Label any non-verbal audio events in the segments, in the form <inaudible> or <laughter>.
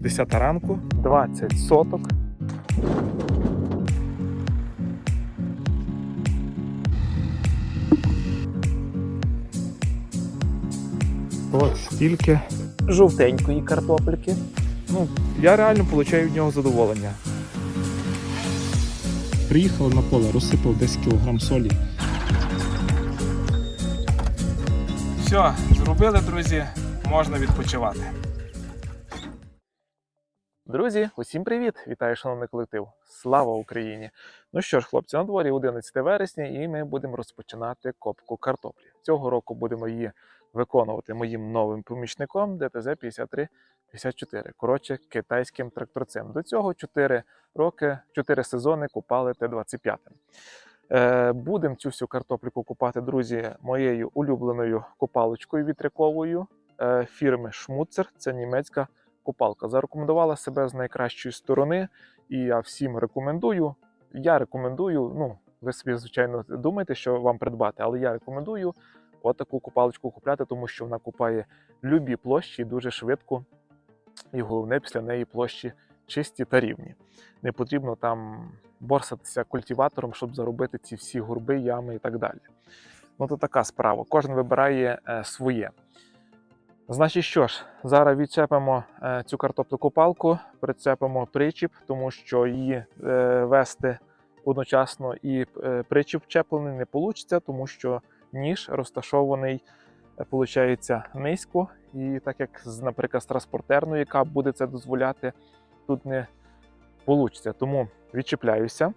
10 ранку, 20 соток. От стільки жовтенької картопельки. Ну, я реально отримую від нього задоволення. Приїхали на поле, розсипав десь кілограм солі. Все, зробили, друзі, можна відпочивати. Друзі, усім привіт! Вітаю, шановний колектив! Слава Україні! Ну що ж, хлопці, на дворі 11 вересня, і ми будемо розпочинати копку картоплі. Цього року будемо її виконувати моїм новим помічником ДТЗ 5354. Коротше, китайським тракторцем. До цього 4 роки, 4 сезони купали Т-25. Е, Будемо цю всю картопліку купати, друзі, моєю улюбленою копалочкою вітряковою е, фірми Шмуцер. Це німецька купалка. Зарекомендувала себе з найкращої сторони, і я всім рекомендую. Я рекомендую, ну, ви собі, звичайно, думаєте, що вам придбати, але я рекомендую отаку купалочку купляти, тому що вона купає любі площі дуже швидко, і головне після неї площі чисті та рівні. Не потрібно там борсатися культиватором, щоб заробити ці всі гурби, ями і так далі. Ну, то така справа. Кожен вибирає е, своє. Значить, що ж, зараз відчепимо е, цю картоплю палку, прицепимо причіп, тому що її е, вести одночасно і е, причіп вчеплений не вийде, тому що ніж розташований, получається, низько. І так як, наприклад, з транспортерною, яка буде це дозволяти, тут не вийде. Тому відчіпляюся.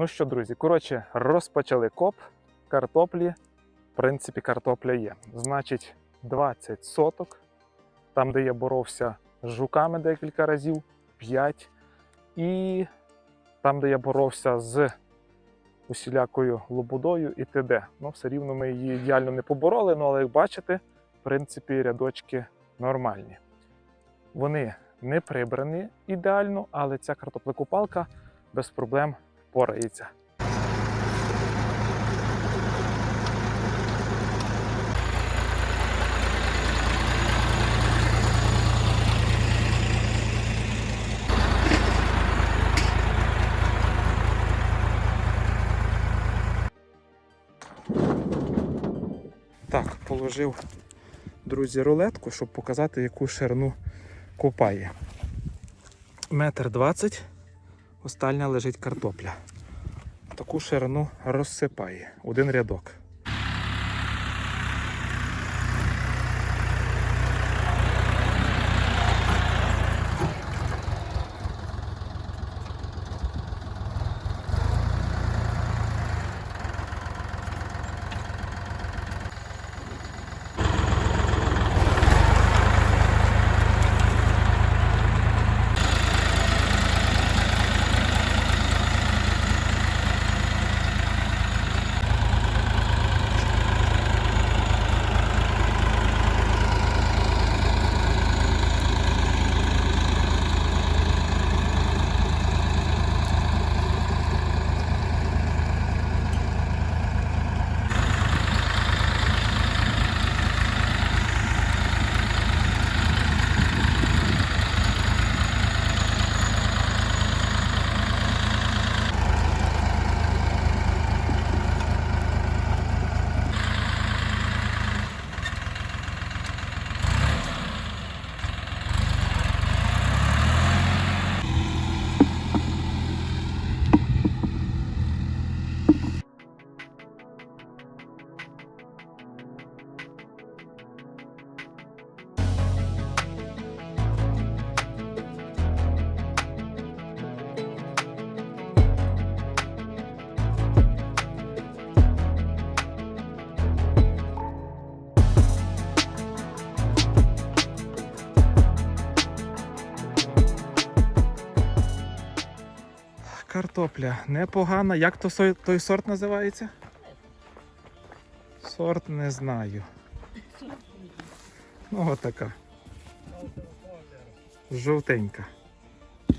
Ну що, друзі, коротше, розпочали коп картоплі. В принципі, картопля є. Значить, 20 соток. Там, де я боровся з жуками декілька разів, 5. І там, де я боровся з усілякою лобудою і т.д. Ну, все рівно ми її ідеально не побороли, ну, але як бачите, в принципі, рядочки нормальні. Вони не прибрані ідеально, але ця картоплекопалка без проблем впорається. Так, положив, друзі, рулетку, щоб показати, яку ширину копає. Метр двадцять, остальня лежить картопля. Таку ширину розсипає. Один рядок. Картопля непогана. Як то той сорт називається? Сорт не знаю. Ну, отака. Жовтенька.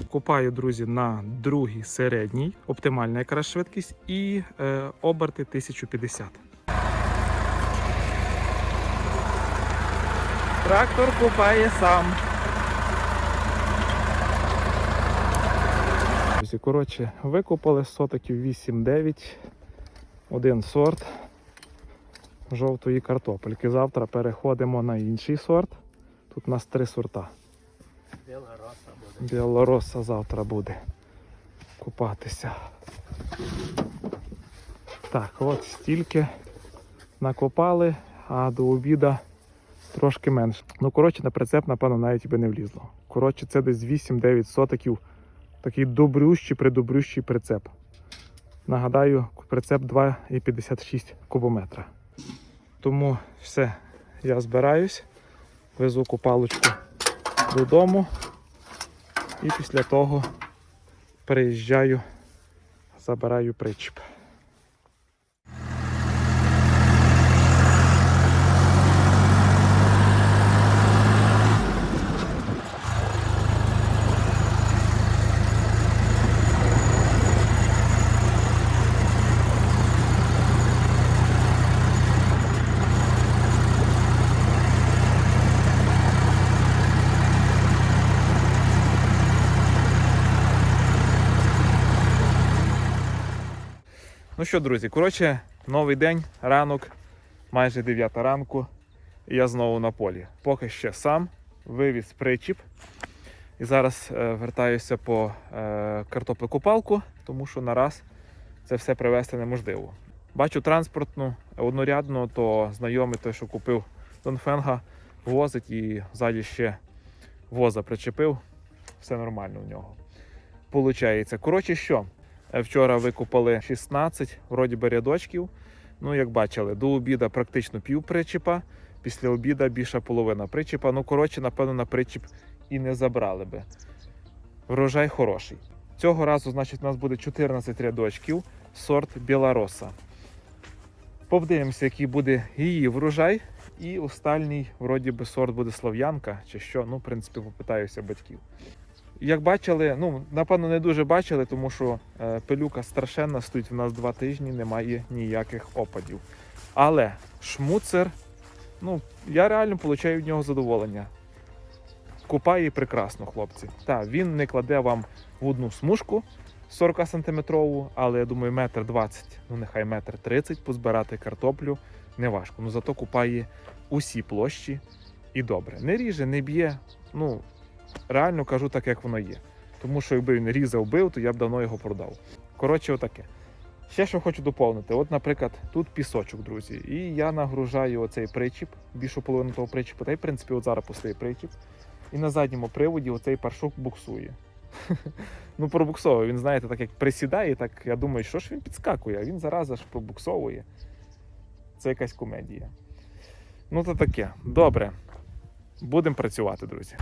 Купаю, друзі, на другій середній, оптимальна якраз швидкість і е, оберти 1050. Трактор купає сам. Друзі, коротше, викопали сотиків 8-9, один сорт жовтої картопельки. Завтра переходимо на інший сорт. Тут у нас три сорта. Білороса завтра буде купатися. Так, от стільки накопали, а до обіда трошки менше. Ну, коротше, на прицеп, напевно, навіть би не влізло. Коротше, це десь 8-9 сотиків. Такий добрющий, придобрющий прицеп. Нагадаю, прицеп 2,56 кубометра. Тому все, я збираюсь, везу купалочку додому. І після того переїжджаю, забираю причіп. Що, друзі, коротше, новий день, ранок, майже 9 ранку. І я знову на полі. Поки ще сам вивіз причіп. І зараз е, вертаюся по е, картоплекопалку, тому що нараз це все привезти неможливо. Бачу транспортну однорядну, то знайомий той, що купив Донфенга, возить і ззаді ще воза причепив. Все нормально в нього. Получається. Коротше, що? Е, Вчора викупали 16 вроді би рядочків. Ну, як бачили, до обіда практично пів причіпа, після обіда більша половина причіпа. Ну, коротше, напевно, на причіп і не забрали би. Врожай хороший. Цього разу, значить, у нас буде 14 рядочків, сорт Білороса. Подивимося, який буде її врожай. І остальний, вроді би, сорт буде Слов'янка чи що. Ну, в принципі, попитаюся батьків. Як бачили, ну напевно не дуже бачили, тому що е, пилюка страшенна, стоїть в нас два тижні, немає ніяких опадів. Але шмуцер, ну я реально отримую від нього задоволення. Купає прекрасно, хлопці. Так, він не кладе вам в одну смужку 40 сантиметрову, але я думаю, метр 20, ну нехай метр 30 позбирати картоплю не важко. Ну зато купає усі площі і добре. Не ріже, не б'є. Ну, реально кажу так, як воно є. Тому що якби він різав бив, то я б давно його продав. Коротше, отаке. Ще що хочу доповнити. От, наприклад, тут пісочок, друзі. І я нагружаю оцей причіп, більшу половину того причіпу. Та й в принципі от зараз пустий причіп. І на задньому приводі оцей паршук буксує. <laughs> ну, пробуксовує. Він, знаєте, так як присідає, так я думаю, що ж він підскакує, а він зараза ж пробуксовує. Це якась комедія. Ну, то таке. Добре. Будемо працювати, друзі.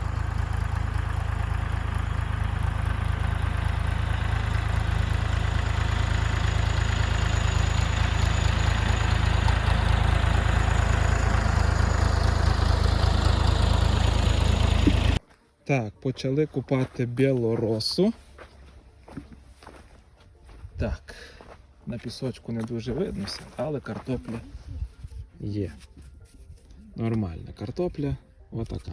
Так, почали купати білоросу. Так, на пісочку не дуже видно але картопля є. Нормальна картопля, отака.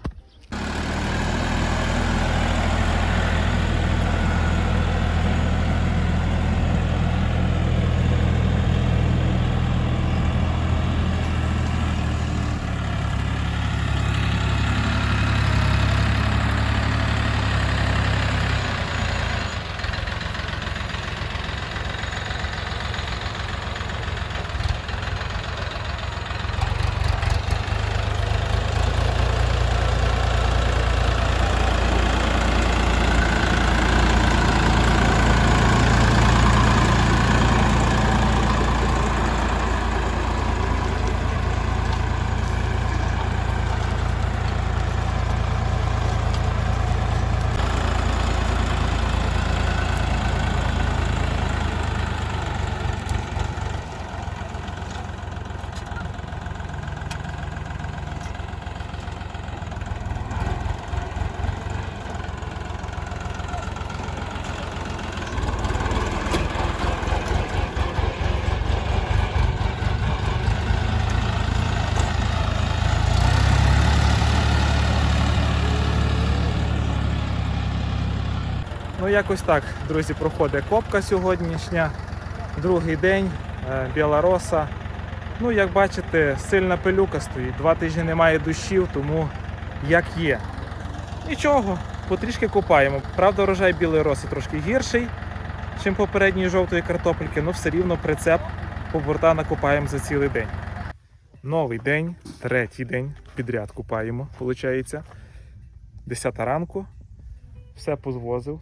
Якось так, друзі, проходить копка сьогоднішня, другий день, е, біла роса. Ну, як бачите, сильна пилюка стоїть. Два тижні немає дощів, тому як є. Нічого, потрішки купаємо. Правда, урожай білої роси трошки гірший, ніж попередньої жовтої картопельки, але все рівно прицеп по борта накопаємо за цілий день. Новий день, третій день підряд купаємо, виходить. Десята ранку, все позвозив,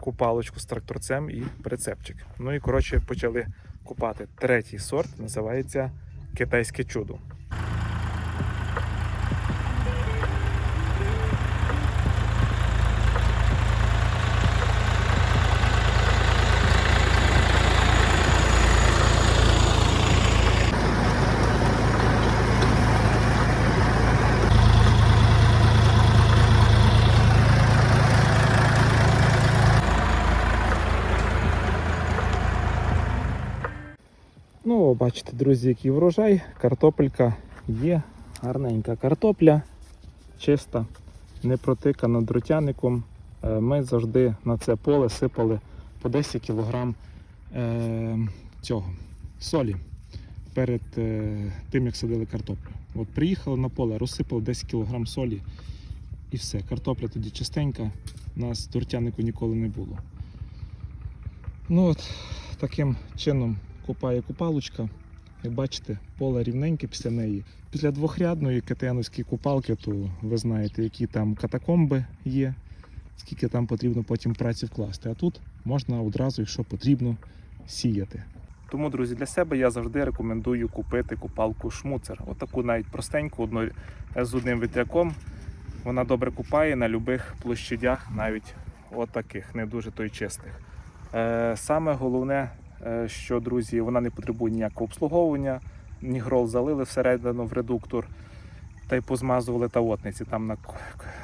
купалочку з тракторцем і прицепчик. Ну і коротше почали купати. Третій сорт називається китайське чудо. Ну, бачите, друзі, який врожай. Картопелька є, гарненька картопля, чиста, не протикана дротяником. Е, Ми завжди на це поле сипали по 10 кг е, цього солі перед е, тим, як садили картоплю. От приїхали на поле, розсипали 10 кг солі і все. Картопля тоді чистенька, у нас дротянику ніколи не було. Ну от таким чином копає купалочка. Як бачите, поле рівненьке після неї. Після двохрядної КТНовської купалки, то ви знаєте, які там катакомби є, скільки там потрібно потім праці вкласти. А тут можна одразу, якщо потрібно, сіяти. Тому, друзі, для себе я завжди рекомендую купити купалку шмуцер. Отаку навіть простеньку, одну з одним вітряком. Вона добре купає на будь-яких площадях, навіть отаких, не дуже той чистих. Е, Саме головне, що друзі, вона не потребує ніякого обслуговування. Нігрол залили всередину в редуктор та й позмазували тавотниці там на,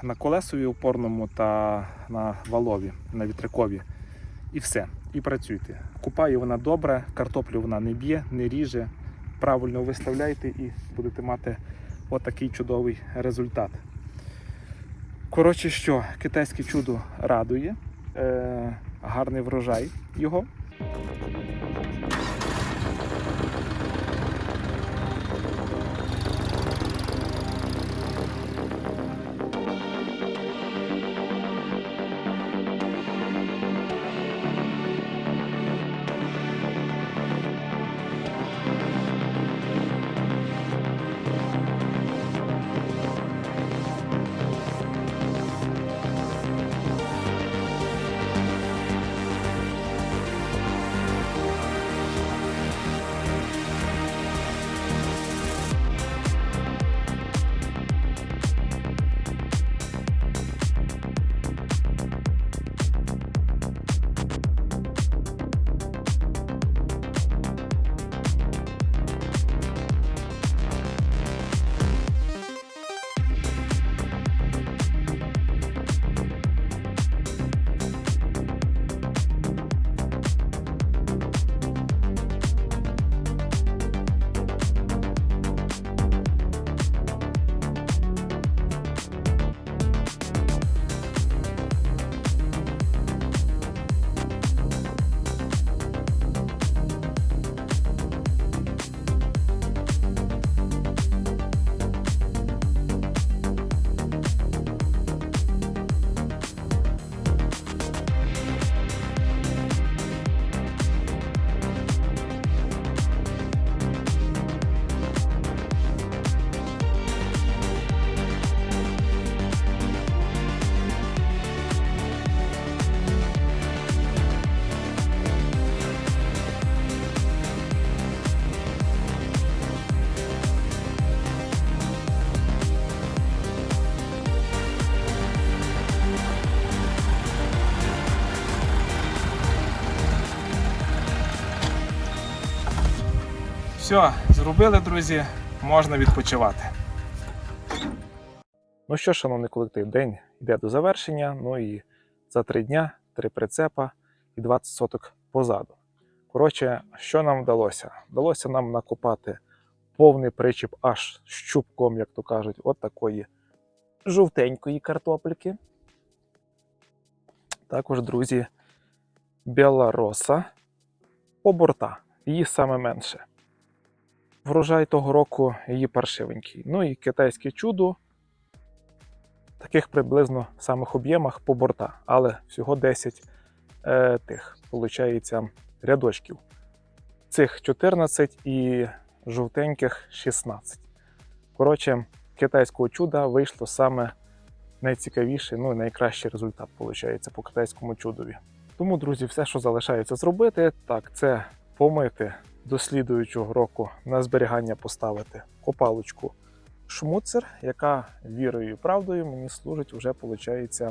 на колесові опорному та на валові, на вітрякові. І все. І працюйте. Купає вона добре, картоплю вона не б'є, не ріже. Правильно виставляйте і будете мати отакий чудовий результат. Коротше, що китайське чудо радує, е, гарний врожай його. Thank you. Все, зробили, друзі, можна відпочивати. Ну що, шановний колектив, день йде до завершення. Ну і за три дня три прицепа і 20 соток позаду. Коротше, що нам вдалося? Вдалося нам накопати повний причіп аж з чубком, як то кажуть, от такої жовтенької картопельки. Також, друзі, Білороса поборта. Її саме менше. Врожай того року її паршивенький. Ну і китайське чудо. Таких приблизно самих об'ємах по борта, але всього 10 е, тих, виходить, рядочків. Цих 14 і жовтеньких 16. Коротше, китайського чуда вийшло саме найцікавіший, ну і найкращий результат, виходить, по китайському чудові. Тому, друзі, все, що залишається зробити, так, це помити до слідуючого року на зберігання поставити копалочку шмуцер, яка вірою і правдою мені служить вже, виходить,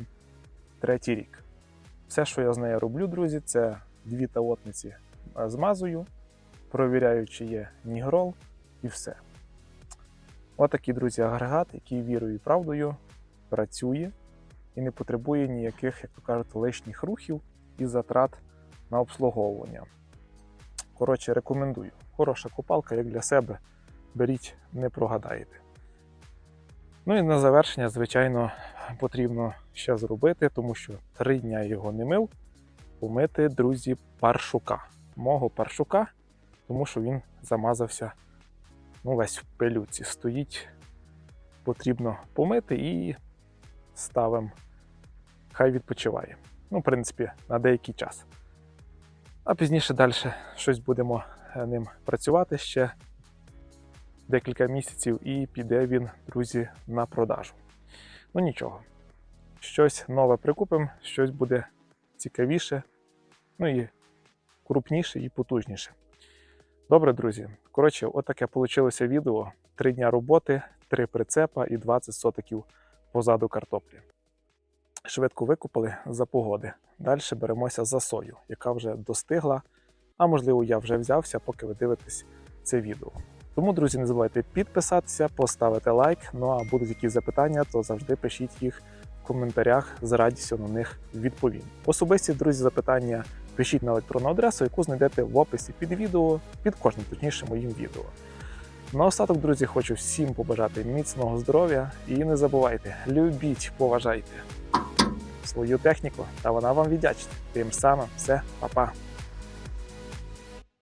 третій рік. Все, що я з нею роблю, друзі, це дві таотниці змазую, провіряю, чи є нігрол, і все. Отакий, друзі, агрегат, який вірою і правдою працює і не потребує ніяких, як то кажуть, лишніх рухів і затрат на обслуговування. Коротше, рекомендую. Хороша копалка, як для себе. Беріть, не прогадаєте. Ну і на завершення, звичайно, потрібно ще зробити, тому що три дня його не мив. Помити, друзі, паршука. Мого паршука, тому що він замазався ну, весь в пилюці. Стоїть, потрібно помити і ставимо. Хай відпочиває. Ну, в принципі, на деякий час. А пізніше далі щось будемо е, ним працювати ще декілька місяців, і піде він, друзі, на продажу. Ну нічого. Щось нове прикупимо, щось буде цікавіше, ну і крупніше і потужніше. Добре, друзі. Коротше, отаке вийшло відео: три дня роботи, три прицепа і 20 сотиків позаду картоплі. Швидко викупили за погоди. Далі беремося за сою, яка вже достигла. А можливо, я вже взявся, поки ви дивитесь це відео. Тому, друзі, не забувайте підписатися, поставити лайк. Ну а будуть якісь запитання, то завжди пишіть їх в коментарях, з радістю на них відповім. Особисті, друзі, запитання пишіть на електронну адресу, яку знайдете в описі під відео, під кожним точніше моїм відео. Наостаток, друзі, хочу всім побажати міцного здоров'я і не забувайте, любіть, поважайте свою техніку, та вона вам віддячить. Тим самим все, па-па.